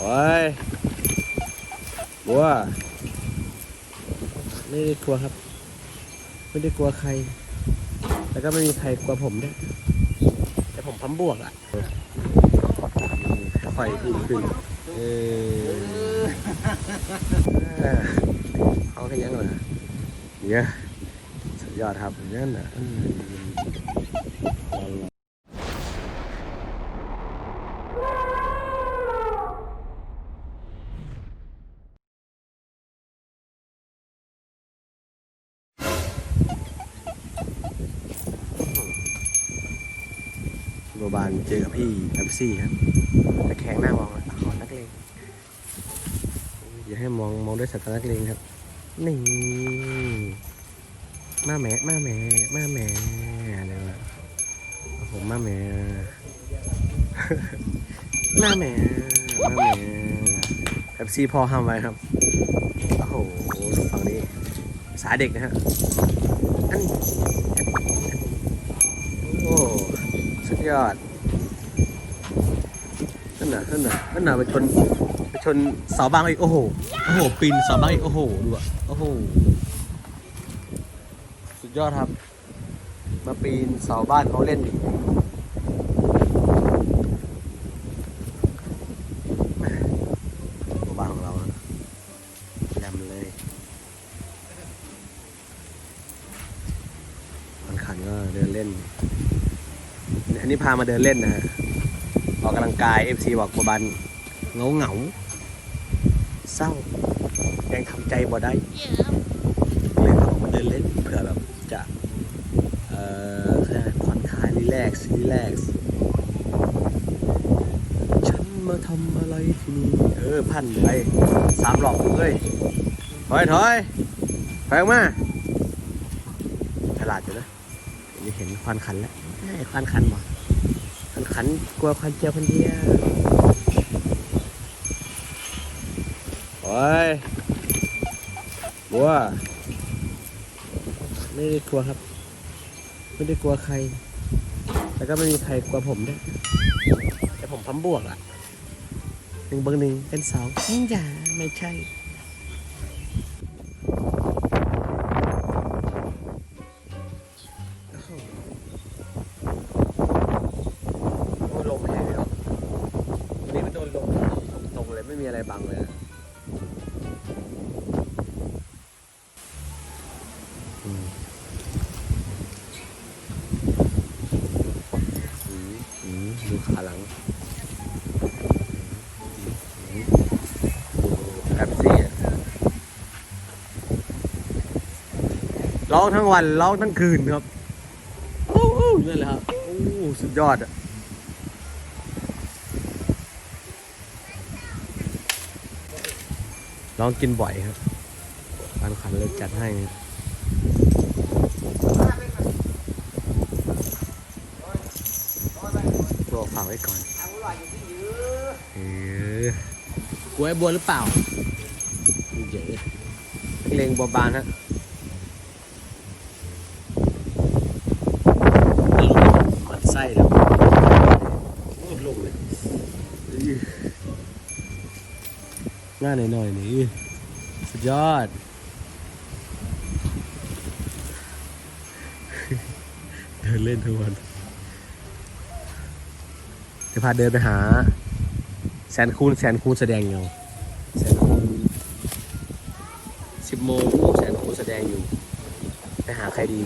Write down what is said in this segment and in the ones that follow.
โอ้ยกลัว ไม่ได้กลัวครับ ไม่ได้กลัวใคร แล้วก็ไม่มีใครกลัวผมด้วยแต่ผมพัมบวกอะค่อยๆขึ้นขึ้นเออเขาแค่ยังเหรอเนี่ยสุดยอดครับนั่นน่ะอืม โบบานเจอกับพี่แอมซี่ครับตะแคงหน้ามองอะขอนักเลงอย่าให้มองมองด้วยสายตานักเลงครับนี่มาแหม่มาแหม่มาแหม่อะไรวะโอ้โหมาแหม่มาแหม่มาแหม่แอมซี่พ่อห้ามไว้ครับโอ้โหฝั่งนี้สายเด็กนะฮะอันนี้อันนี้อันนี้โอ้ สุดยอดนั่นน่ะนั่นน่ะนั่นน่ะไปชนไปชนเสาบ้างอีกโอ้โหโอ้โหปีนเสาบ้างอีกโอ้โหดูอะโอ้โหสุดยอดครับ มาปีนเสาบ้านเขาเล่นอีกหมู่บ้านของเราอะแยำเลยมันขันก็เดินเล่น อันนี้ พามาเดินเล่นนะออกกำลังกาย FC บอกบบันเงาเหงาเศร้า ยังทำใจบ่ได้เลยพาออกมาเดินเล่นเผื่อแบบจะเอ่อผ่อนคลายรีแลกซ์รีแลกซ์ฉันมาทำอะไรที่นี่เออพันไปสามหลอกเลยถอยถอยถอยออกมาฉลาดอยู่นะนี่เห็นควันขันแล้วไอ้ควันคันบ่ ควันคันกลัวควันเจียวคนเดียวโอ้ยกลัวไม่ได้กลัวครับ ไม่ได้กลัวใคร แล้วก็ไม่มีใครกลัวผมด้วยแต่ผมพัมบวกอะหนึ่งเบอร์หนึ่งเป็นสองอย่าไม่ใช่ ไม่มีอะไรบังเลยหืมอืมดูขาหลังแอปซี่ร้องทั้งวันร้องทั้งคืนครับ โอ้โหนั่นแหละครับ โอ้ สุดยอดอะ ลองกินบ่อยครับบานขันเลยจัดให้ตัวฝากไว้ก่อนเออกล้วยบัวหรือเปล่าเยอะเล็งบัวบานฮะมันไส้แล้วโอ้ลงเลยอื้อ หน้าหน่อยๆนี่สุดยอด เดินเล่นทุกวันจะพาเดินไปหา แสนคูณแสนคูณแสดงอยู่แสนคูณสิบโมงแสนคูณแสดงอยู่ ไปหาใครดี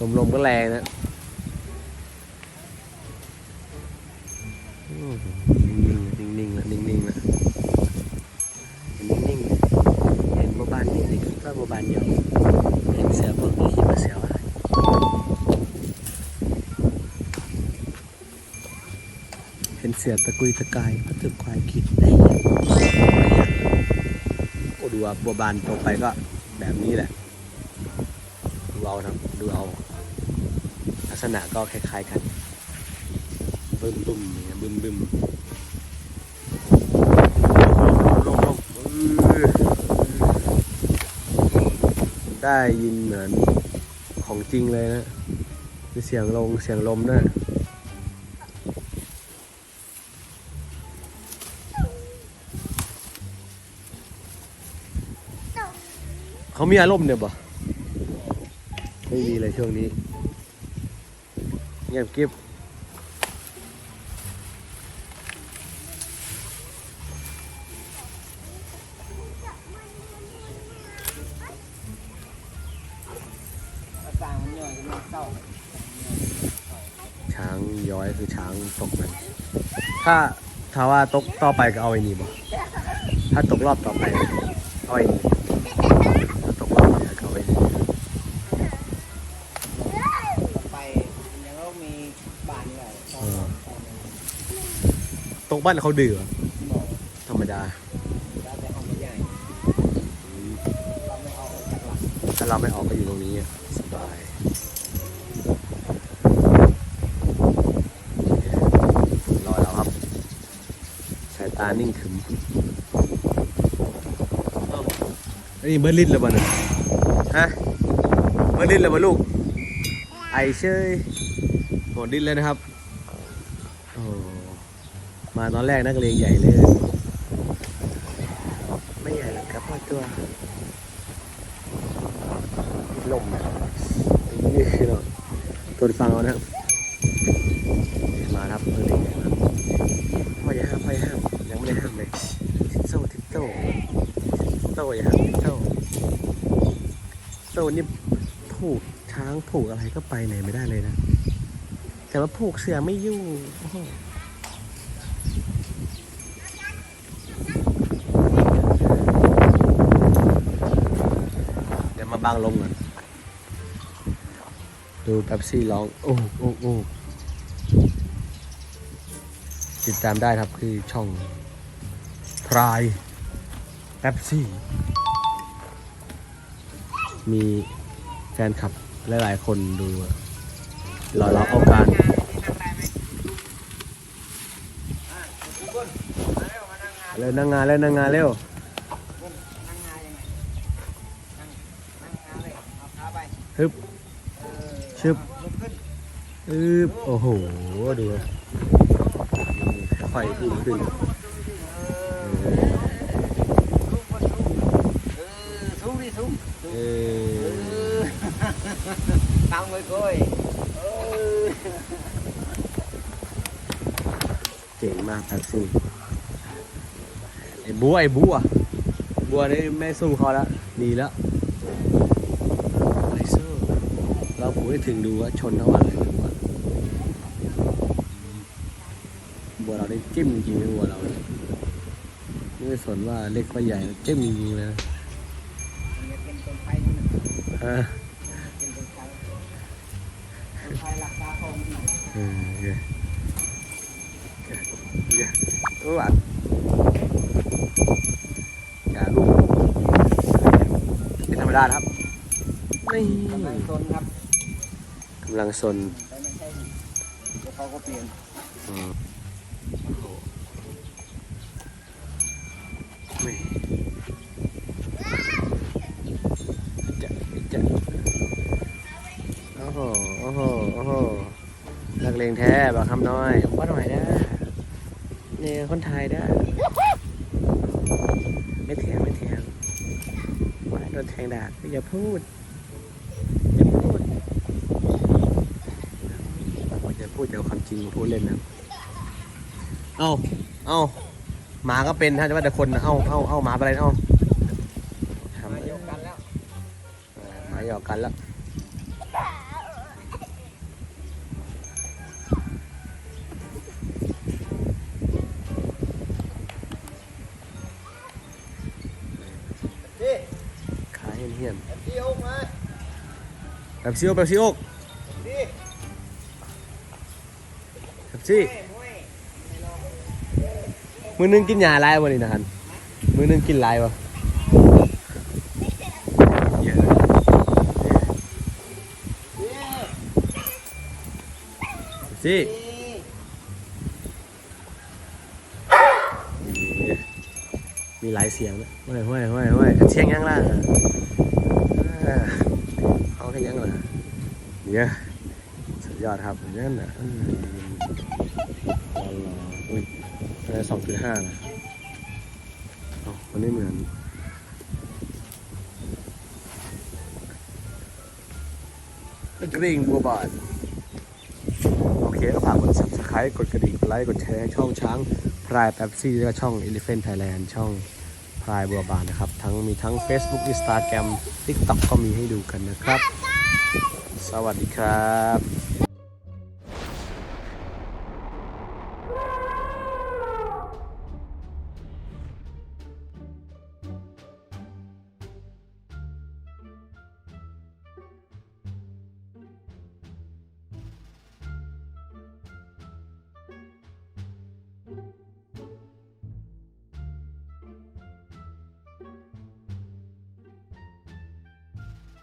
ลมลมๆก็แรงนะ เสือตะกุยตะกายก็ถึกควายคิดได้ยังไงโอ้ดูว่าบัวบานโตไปก็แบบนี้แหละ ดูเอานะดูเอา ลักษณะก็คล้ายๆกันบึ้มบึ้มเนี่ยบึ้มบึ้มได้ยินเหมือนของจริงเลยนะเสียงลงเสียงลมด้วย เขามีอารมณ์เนี่ยบ่ไม่มีเลยช่วงนี้ เงียบกิบช้างย้อยคือช้างตกมันถ้าถ้าว่าตกต่อไปก็เอาไอ้นี่บ่ถ้าตกรอบต่อไปเอาไอ้นี่ถ้าตกรอบต่อไปก็เอาไอ้นี่ ต่อไปมันยังต้องมีบานใหญ่ต้อง ตกบ้านเขาดื้อเหรอบอกธรรมดา แล้วแต่เอาไม่ใหญ่เราไม่เอาออกจากหลักถ้าเราไม่ออกก็อยู่ตรงนี้อะสบายรอแล้วครับ สายตานิ่งขึมเอ้าอันนี้เบอร์ลินแล้วบ่เนี่ยฮะ เบอร์ลินแล้วบ่ลูก ไอเชยโหดดิ้นเลยนะครับ มาตอนแรกนักเลงใหญ่เลย ไม่ใหญ่หรอกครับพ่อตัวลมนะนี่คือเนาตัวฟังเอานะครับมาครับนักเลงใหญ่มาพ่ออย่าห้ามพ่ออย่าห้ามยังไม่ได้ห้ามเลยทิปโซ่ทิปโซ่ทิโซ่อย่าห้ามทิปโซ่โซ่นี่ผูกช้างผูกอะไรก็ไปไหนไม่ได้เลยนะ แต่ว่าผูกเสือไม่ยู่โอ้โหเดี๋ยวมาบังลมก่อนดูแป๊บซี่ร้อง โอ้โอ้โอ้ติดตามได้ครับคือช่องพรายแป๊บซี่ มีแฟนคลับหลายๆคนดูอะรอเราเอาการทุกคนมาแล้วมานั่งงานเร็วนั่งงานเร็วนั่งงานเร็ว นั่งงานยังไงนั่งนั่งงานเลยเอาขาไป ฮึบชึบลุกขึ้นอึบโอ้โห ดูไฟขึ้นขึ้นเออตั้งไว้ก้อยเออเจ๋งมากแท็กซี่ไอ้บัวไอ้บัวบัวนี่ไม่สู้เขาแล้วดีแล้วไอ้เซอร์ เราผูให้ถึงดูว่าชนเท่าไหร่ดูว่าบัวเราได้จิ้มจริงๆบัวเราเนี่ยไม่สนว่าเล็กว่าใหญ่จิ้มจริงๆนะเป็นต้นไฟนี่นะฮะเป็นต้นไฟต้นไฟราคาทองเออโอเคเย้โอ้หวานอย่าลูกเป็นธรรมดาครับ นี่ กำลังซนครับ กำลังซนเขาก็เปลี่ยนโอ้โหนี่จะจะโอ้โห โอ้โห โอ้โหนักเลงแท้บอกคำน้อยผมว่าหน่อยนะเนี่ยคนไทยได้ ไม่เถียงไม่เถียงว่าโดนแทงดาบอย่าพูด อย่าพูดอย่า พูดเดี๋ยวความจริงมาพูดเล่นนะเอาเอาหมาก็เป็นถ้าจะว่าแต่คนนะเอาเอาเอาหมาไปอะไรเอาทำมาอะไรยกกันแล้วหมาหยอกกันแล้วพี่ขาเหี้ยนพี่โอ๊กมาๆแบบซิโอแบบซิโอพี่ แบบซี่ห้วยมือนึงกินยาลายวะนี่นะฮันมือนึงกินลายวะเยอะซี่พี่มีหลายเสียงนะห้วยห้วยห้วยห้วยเสียงยังล่ะเขาแค่ยังล่ะเยอะย อดครับนั่นน่ะรออุ้ยอะไรสองจุดห้านะมันไม่เหมือนกระดิ่งบัวบานโอเคก็ฝากกด subscribe กดกระดิ่งกดไลค์กดแชร์ช่องช้างพรายแป๊บซี่แล้วก็ช่อง Elephant Thailand ช่องพรายบัวบานนะครับ ทั้งมีทั้ง Facebook Instagram TikTok ก็มีให้ดูกันนะครับ สวัสดีครับ